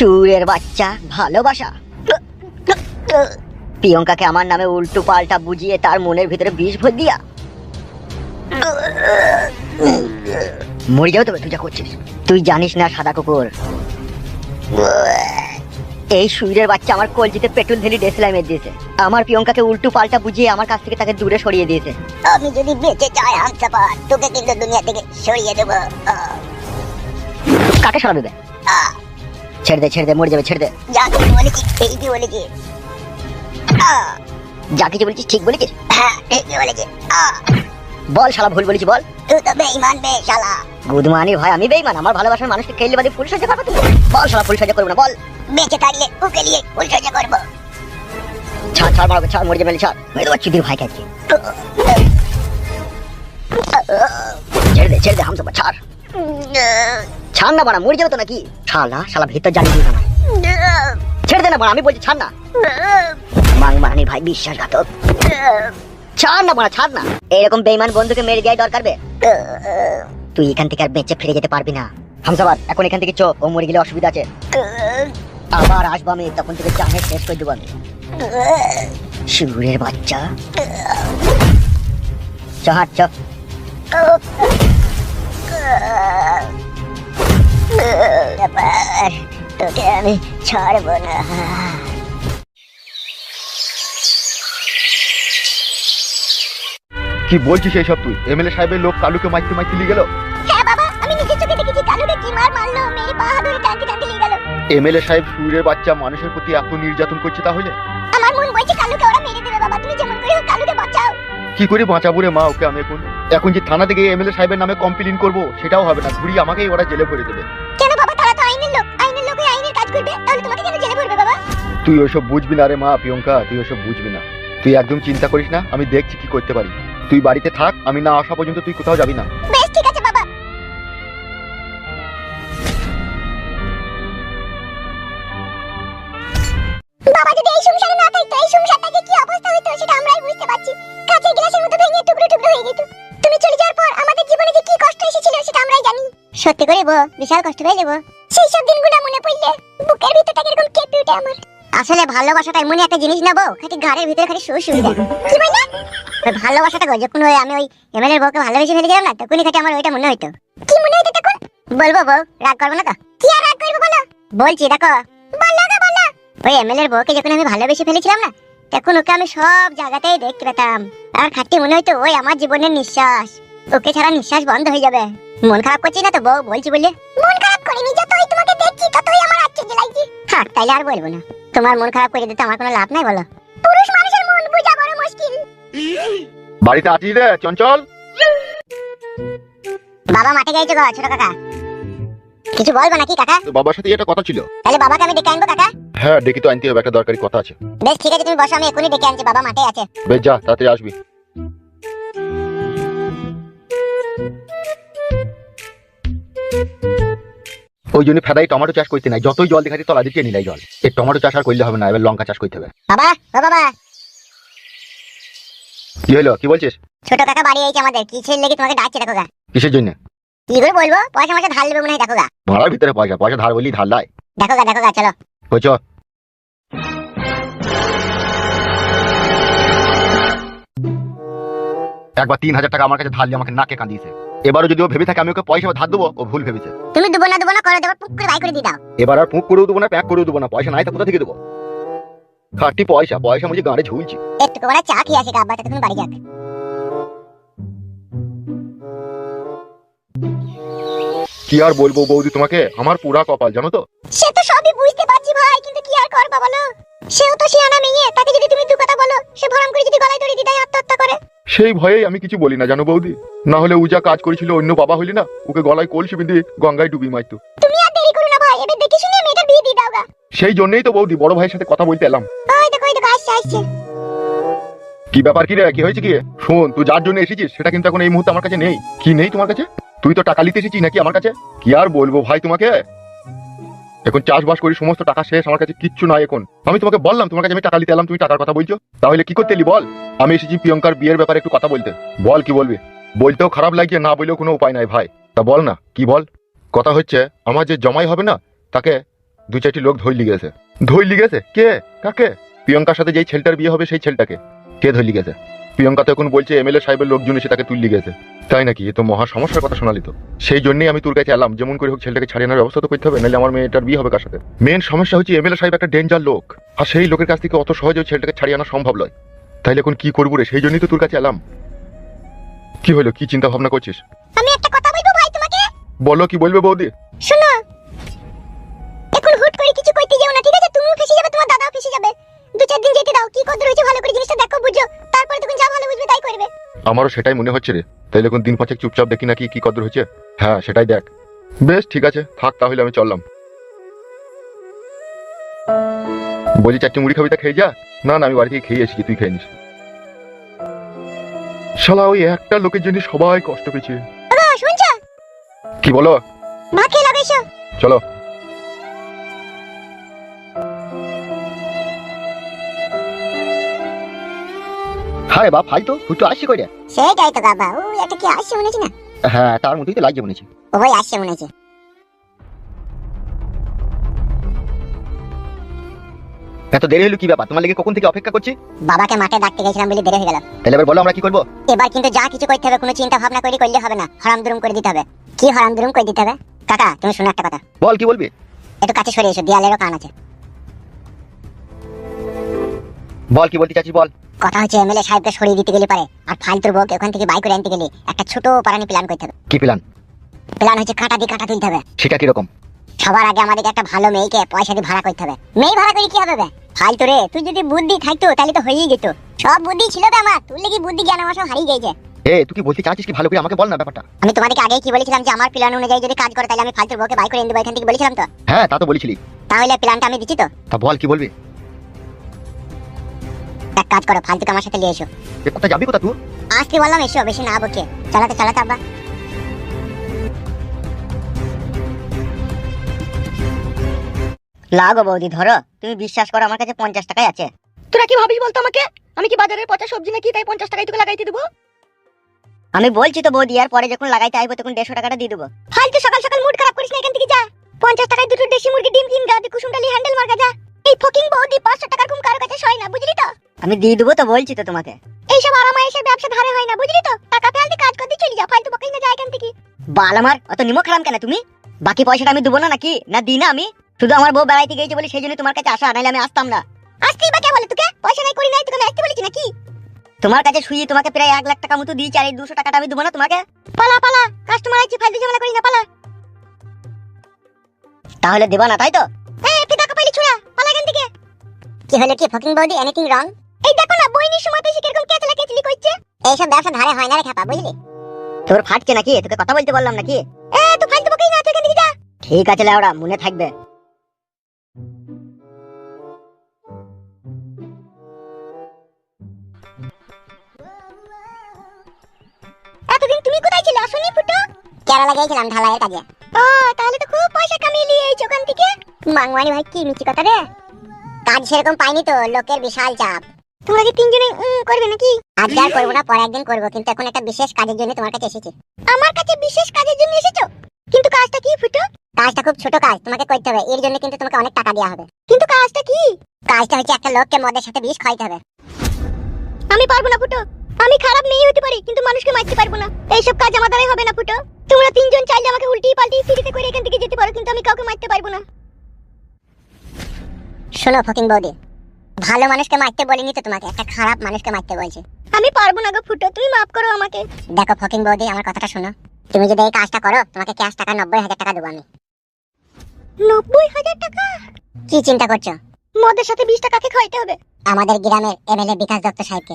সুরের বাচ্চা ভালোবাসা। প্রিয়ঙ্কাকে আমার নামে উল্টো পাল্টা বুঝিয়ে তার মনের ভিতরে বিষ ভর দিয়া। মরে যাও তবে তুই যা করছিস। তুই জানিস না সাদা কুকুর। এই সুইরের বাচ্চা আমার কলজিতে পেট্রোল ঢেলি ডেসলাই মেরে দিয়েছে। আমার প্রিয়ঙ্কাকে উল্টো পাল্টা বুঝিয়ে আমার কাছ থেকে তাকে দূরে সরিয়ে দিয়েছে। আমি যদি বেঁচে যাই হামসাফার তোকে কিন্তু দুনিয়া থেকে সরিয়ে দেবো। কাকে সরাবে? ছেড়ে দে ছেড়ে দে মরে যাবে ছেড়ে দে। যা কিছু বলেছি ঠিকই বলেছি। যা কিছু বলছিস ঠিক বলেছিস? হ্যাঁ ঠিকই বলেছি। বল শালা ভুল বলেছি বল। তুই তো বেইমান বে শালা। গুদমানি ভাই আমি বেইমান আমার ভালোবাসার মানুষকে খেললে বাদে ফুল সজ্জা করব তুমি। বল শালা ফুল সজ্জা করব না বল। বেঁচে থাকলে ওকে নিয়ে উল্টো করব। ছাড় ছাড় মারবে ছাড় মরে যাবে ছাড়। মেরে দেবো চুদির ভাই খাচ্ছি ছেড়ে দে ছেড়ে দে হামসা ছাড়। ছাড় না বাড়া, মরে যাবে তো নাকি? শালা শালা ভিতর জানি দিস না ছেড়ে দে না বাড়া, আমি বলছি ছাড় না মাং মারানি ভাই, বিশ্বাসঘাতক। ছাড় না বাড়া ছাড় না এরকম বেইমান বন্ধুকে মেরে দেওয়াই দরকার বে। তুই এখান থেকে আর বেঁচে ফিরে যেতে পারবি না। হামসাবাদ এখন এখান থেকে চো, ও মরে গেলে অসুবিধা আছে। আবার আসব আমি, তখন থেকে জানে শেষ করে দেবো আমি। শিবুরের বাচ্চা। চাহার চ। তোকে আমি ছাড়বো না। কি বলছিস এইসব তুই? এমএলএ সাহেবের লোক কালুকে মাইতে মাইতে নিয়ে গেল? হ্যাঁ বাবা আমি নিজের চোখে দেখেছি কালুকে কি মার মারলো মেয়ে পা ধরে টানতে টানতে নিয়ে গেল। এমএলএ সাহেব সুরের বাচ্চা মানুষের প্রতি এত নির্যাতন করছে তাহলে? আমার মন বলছে কালুকে ওরা মেরে দেবে বাবা তুমি যেমন করে হোক কালুকে বাঁচাও। কি করে বাঁচাবো রে মা ওকে আমি এখন? এখন যে থানা থেকে এমএলএ সাহেবের নামে কমপ্লেন করব সেটাও হবে না। ঘুরিয়ে আমাকেই ওরা জেলে ভরে দেবে। তুই ওসব বুঝবি না রে মা প্রিয়ঙ্কা তুই ওসব বুঝবি না। তুই একদম চিন্তা করিস না আমি দেখছি কি করতে পারি। তুই বাড়িতে থাক আমি না আসা পর্যন্ত তুই কোথাও যাবি না। বেশ ঠিক আছে বাবা। বাবা যদি এই সংসারে না থাকতো এই সংসারটাকে কি অবস্থা হতো সেটা আমরাই বুঝতে পারছি। কাঁচের গ্লাসের মতো ভেঙে টুকরো টুকরো হয়ে যেত। তুমি চলে যাওয়ার পর আমাদের জীবনে যে কি কষ্ট এসেছিল সেটা আমরাই জানি। সত্যি করে বো বিশাল কষ্ট পেয়ে যাব সেই সব দিনগুলো মনে পড়লে বুকের ভিতরটা কীরকম কেঁপে ওঠে আমার। আসলে ভালোবাসাটা এমনই একটা জিনিস না বউ খালি ঘরের ভিতরে খালি সুর সুবিধা কি বললে? ওই ভালোবাসাটা গো যখন ওই আমি ওই এমএলএ বউকে ভালোবেসে ফেলে গেলাম না তখনই খালি আমার ওইটা মনে হইতো। কি মনে হইতো তখন? বলব বউ রাগ করব না তো? কি আর রাগ করব বলো? বলছি দেখো। বলল গো বলল ওই এমএলএর বউকে যখন আমি ভালোবেসে ফেলেছিলাম না তখন ওকে আমি সব জায়গাতেই দেখতে পেতাম। আর খাটতে মনে হইতো ওই আমার জীবনের নিঃশ্বাস। ওকে ছাড়া নিঃশ্বাস বন্ধ হয়ে যাবে। মন খারাপ করছি না তো বউ? বলছি বললে। মন খারাপ করিনি যতই তোমাকে দেখছি ততই আমার আশ্চর্য লাগছে। হ্যাঁ তাইলে আর বলব না। তোমার মন খারাপ করে দিতে আমার কোনো লাভ নাই বলো। পুরুষ মানুষের মন বোঝা বড় মুশকিল। বাড়িতে আছিস রে চঞ্চল? বাবা মাঠে গেছে গো ছোট কাকা। কিছু বলব নাকি কাকা? বাবার সাথে এটা কথা ছিল। তাহলে বাবাকে আমি ডেকে আনব কাকা? হ্যাঁ ডেকে তো আনতে হবে একটা দরকারি কথা আছে। বেশ ঠিক আছে তুমি বসো আমি এখনই ডেকে আনছি বাবা মাঠে আছে। বেশ যা তাড়াতাড়ি আসবি। ওই জন্য ফেদাই টমেটো চাষ করতে নাই। যতই জল দেখাচ্ছি তলা দিচ্ছে নিলাই জল। এই টমেটো চাষ আর করলে হবে না এবার লঙ্কা চাষ করতে হবে। বাবা ও বাবা। কি হলো কি বলছিস? ছোট কাকা বাড়ি আইছে আমাদের কিসের লেগে তোমাকে ডাকছে দেখো গা। কিসের জন্য? কি করে বলব পয়সা ময়সা ধার নেবে মনে হয় দেখো গা। ভাড়ার ভিতরে পয়সা পয়সা ধার বলি ধার লাই। দেখো গা দেখো গা চলো। বুঝছ একবার তিন হাজার টাকা আমার কাছে ধার দিয়ে আমাকে নাকে কাঁদিয়েছে। এবারও যদি ও ভেবে থাকে আমি ওকে পয়সা ধার দেবো ও ভুল ভেবেছে। তুমি দুবো না দুবো না করে দেবো পুক করে বাই করে দিয়ে দাও। এবার আর পুঁক করেও দেবো না প্যাক করেও দেবো না পয়সা নাই তো কোথা থেকে দেবো? খাটি পয়সা পয়সা মুঝে গাড়ি ঝুলছি। একটু করে চা খেয়ে আসে আব্বা তুমি বাড়ি যাক। কি আর বলব বৌদি তোমাকে? আমার পুরা কপাল জানো তো? সে তো সবই বুঝতে পারছি ভাই কিন্তু কি আর করবা বলো? সেও তো শিয়ানা মেয়ে তাকে যদি তুমি দু কথা বলো সে ভরাম করে যদি গলায় দড়ি দিদাই আত্মহত্যা করে। সেই ভয়েই আমি কিছু বলি না জানো বৌদি? না হলে ও যা কাজ করেছিল অন্য বাবা হইলি না ওকে গলায় কলসি বিঁধে গঙ্গায় ডুবি মারতো। তুমি আর দেরি করো না ভাই এবার দেখে শুনে মেয়েটার বিয়ে দিয়ে দাও সেই জন্যই তো বৌদি বড় ভাইয়ের সাথে কথা বলতে এলাম। ওই দেখো ওই দেখো আসছে আসছে। কি ব্যাপার কি রে কি হয়েছে কি? শোন তুই যার জন্য এসেছিস সেটা কিন্তু এখন এই মুহূর্তে আমার কাছে নেই। কি নেই তোমার কাছে? তুই তো টাকা নিতে এসেছিস নাকি আমার কাছে? কি আর বলব ভাই তোমাকে? এখন চাষবাস করি, সমস্ত টাকা শেষ, আমার কাছে কিচ্ছু নাই এখন। আমি তোমাকে বললাম, তোমার কাছে আমি টাকা নিতে এলাম, তুমি টাকার কথা বলছো। তাহলে কি করতে বল? আমি এসেছি প্রিয়ঙ্কার বিয়ের ব্যাপারে একটু কথা বলতে। বল কি বলবি? বলতেও খারাপ লাগছে না বললেও কোনো উপায় নাই ভাই। তা বল না, কি বল? কথা হচ্ছে, আমার যে জমাই হবে না, তাকে দু চারটি লোক ধরলি গেছে। ধরলি গেছে? কে? কাকে? প্রিয়ঙ্কার সাথে যেই ছেলেটার বিয়ে হবে সেই ছেলেটাকে। কে ধরলি গেছে? প্রিয়ঙ্কা তো এখন বলছে এমএলএ সাহেবের লোকজন এসে তাকে তুললি গেছে। তাই নাকি? এ তো মহা সমস্যার কথা শোনালি তো। সেই জন্যই আমি তোর কাছে এলাম যেমন করে হোক ছেলেটাকে ছাড়িয়ে আনার ব্যবস্থা তো করতে হবে নাহলে আমার মেয়েটার বিয়ে হবে কার সাথে? মেন সমস্যা হচ্ছে এমএলএ সাহেব একটা ডেঞ্জার লোক আর সেই লোকের কাছ থেকে অত সহজে ছেলেটাকে ছাড়িয়ে আনা সম্ভব নয়। তাইলে এখন কি করব রে? সেই জন্যই তো তোর কাছে এলাম। কি হলো? কি চিন্তা ভাবনা করছিস? আমি একটা কথা বলব ভাই তোমাকে? বলো কি বলবে বৌদি? আমারও সেটাই মনে হচ্ছে রে। তাইলে এখন দিন পাঁচেক চুপচাপ দেখি নাকি কি কদর হয়েছে? হ্যাঁ সেটাই দেখ। বেশ ঠিক আছে। থাক তাহলে আমি চললাম। বলছি চারটি মুড়ি খাবি তা খেয়ে যা। না না আমি বাড়ি থেকে খেয়ে এসেছি তুই খেয়ে নিস। শালা ওই একটা লোকের জন্য সবাই কষ্ট পেয়েছে। কি বলো? চলো। হ্যাঁ বাপ ভাই তো তো আসছি কই রে সেটাই তো বাবা ও একটা কি আসছে মনে না? হ্যাঁ তার মধ্যেই তো লাগছে মনে হচ্ছে। ওই আসছে মনে হচ্ছে। এত দেরি হলো কি ব্যাপার? তোমার লেগে কখন থেকে অপেক্ষা করছি? বাবাকে মাঠে ডাকতে গেছিলাম বলে দেরি হয়ে গেল। তাহলে এবার বলো আমরা কি করব? এবার কিন্তু যা কিছু করতে হবে কোনো চিন্তা ভাবনা করে করলে হবে না। হারাম দুরুম করে দিতে হবে। কি হারাম দুরুম করে দিতে হবে? কাকা তুমি শোনো একটা কথা। বল কি বলবি? একটু কাছে সরে এসো দেয়ালেরও কান আছে। বল কি বলতে চাচ্ছিস বল। কথা হচ্ছে এমএলএ সাহেবকে সরিয়ে দিতে গেলে পারে। আর ফালতুর বউকে ওখান থেকে বাই করে আনতে গেলে একটা ছোট পারানি প্ল্যান করতে হবে। কি প্ল্যান প্ল্যান হচ্ছে কাটা দিয়ে কাটা তুলতে হবে। সেটা কীরকম? সবার আগে আমাদেরকে একটা ভালো মেয়েকে পয়সা দিয়ে ভাড়া করতে হবে। মেয়ে ভাড়া করে কি হবে? ফালতু রে তুই যদি বুদ্ধি থাকতো তাহলে তো হয়েই যেত। সব বুদ্ধি ছিল তো আমার। তুই কি বুদ্ধি জ্ঞান আমার সব হারিয়ে গেছে এ তুই কি বলতে চাচ্ছিস কি ভালো করে আমাকে বল না ব্যাপারটা? আমি তোমাদেরকে আগেই কি বলেছিলাম যে আমার প্ল্যান অনুযায়ী যদি কাজ করে তাহলে আমি ফালতুর বউকে বাই করে এনে দেবো এখান থেকে বলেছিলাম তো? হ্যাঁ তা তো বলেছিলি। তাহলে প্ল্যানটা আমি দিচ্ছি তো? তা বল কি বলবি? কাজ করো ফালতুকে আমার সাথে নিয়ে এসো। এ কোথায় যাবি কোথা তুই? আজকে বললাম এসো বেশি না বকে। চালাতে চালাতে আব্বা। লাগো বৌদি ধরো। তুমি বিশ্বাস করো আমার কাছে পঞ্চাশ টাকাই আছে। তোরা কি ভাবিস বলতো আমাকে? আমি কি বাজারের পচা সবজি নাকি তাই পঞ্চাশ টাকায় তোকে লাগাইতে দেবো? আমি বলছি তো বৌদি আর পরে যখন লাগাইতে আইবো তখন দেড়শো টাকাটা দিয়ে দেবো। ফালতু সকাল সকাল মুড খারাপ করিস না এখান থেকে যা। পঞ্চাশ টাকায় দুটো দেশি মুরগি ডিম কিন গা দিয়ে কুসুম হ্যান্ডেল মার গা যা। এই ফকিং বৌদি পাঁচশো টাকার কম কারও কাছে সয় না বুঝলি তো? আমি দিয়ে দেবো তো বলছি তো তোমাকে। এইসব আরামায়েশের ব্যবসা ধারে হয় না বুঝলি তো? টাকা ফেলতে কাজ করতে চলে যা ফালতু বকিস না যা এখান থেকে। বাল আমার অত নিমক খারাম কেন তুমি? বাকি পয়সাটা আমি দেবো না নাকি? না দিই না আমি? শুধু আমার বউ বেড়াইতে গেছে বলে সেই জন্য তোমার কাছে আসা নাহলে আমি আসতাম না। আসতেই বা কে বলে তোকে? পয়সা নাই করি নাই তোকে আমি আসতে বলেছি নাকি? তোমার কাছে শুয়ে তোমাকে প্রায় এক লাখ টাকা মতো দিয়েছি আর এই দুশো টাকাটা আমি দেবো না তোমাকে? পালা পালা কাস্টমার আছে ফালতু ঝামেলা করিস না পালা। তাহলে দেবা না তাই তো? এই একটু টাকা পাইলি ছোড়া পালা এখান থেকে। কি হলো কি ফকিং বৌদি এনিথিং রং এই দেখো না বইনির সময় পেয়েছি কীরকম কেচলা কেচলি করছে? এইসব ব্যবসা ধারে হয় না রে খাপা বুঝলি? তোর ফাটছে নাকি? তোকে কথা বলতে বললাম নাকি? এ তুই ফালতু বকিস না তুই এখান থেকে যা। ঠিক আছে লেওড়া মনে থাকবে। এতদিন তুমি কোথায় ছিলে আসনি ফুটো? কেরালা গিয়েছিলাম ঢালাইয়ের কাজে। ও তাহলে তো খুব পয়সা কামিয়ে নিয়ে এইছো ওখান থেকে। মাংমানি ভাই কি মিছি কথা রে? কাজ সেরকম পাইনি তো লোকের বিশাল চাপ। তোমরা কি তিনজনে উম, করবে নাকি? আজকে আর করব না পরে একদিন করব কিন্তু এখন একটা বিশেষ কাজের জন্য তোমার কাছে এসেছি। আমার কাছে বিশেষ কাজের জন্য এসেছ? কিন্তু কাজটা কি ফুটো? কাজটা খুব ছোট কাজ তোমাকে করতে হবে এর জন্য কিন্তু তোমাকে অনেক টাকা দেওয়া হবে। কিন্তু কাজটা কি? কাজটা হচ্ছে একটা লোককে মদের সাথে বিষ খাইতে হবে। আমি পারব না ফুটো। আমি খারাপ মেয়ে হতে পারি কিন্তু মানুষকে মারতে পারব না। এইসব কাজ আমার দ্বারাই হবে না ফুটো। তোমরা তিনজন চাইলে আমাকে উল্টি পাল্টি ফিরিতে করে এখান থেকে যেতে পারো কিন্তু আমি কাউকে মারতে পারব না। শোনো ফকিং বৌদি ভালো মানুষকে মারতে বলিনি তো তোমাকে একটা খারাপ মানুষকে মারতে বলছি। আমি পারব না গো ফুটো তুমি মাফ করো আমাকে। দেখো ফকিং বৌদি আমার কথাটা শোনো। তুমি যদি এই কাজটা করো তোমাকে ক্যাশ টাকা নব্বই হাজার টাকা দেবো আমি। নব্বই হাজার টাকা? কি চিন্তা করছ? মদের সাথে বিশ টাকাকে খাইতে হবে। আমাদের গ্রামের এমএলএ বিকাশ দত্ত সাহেবকে।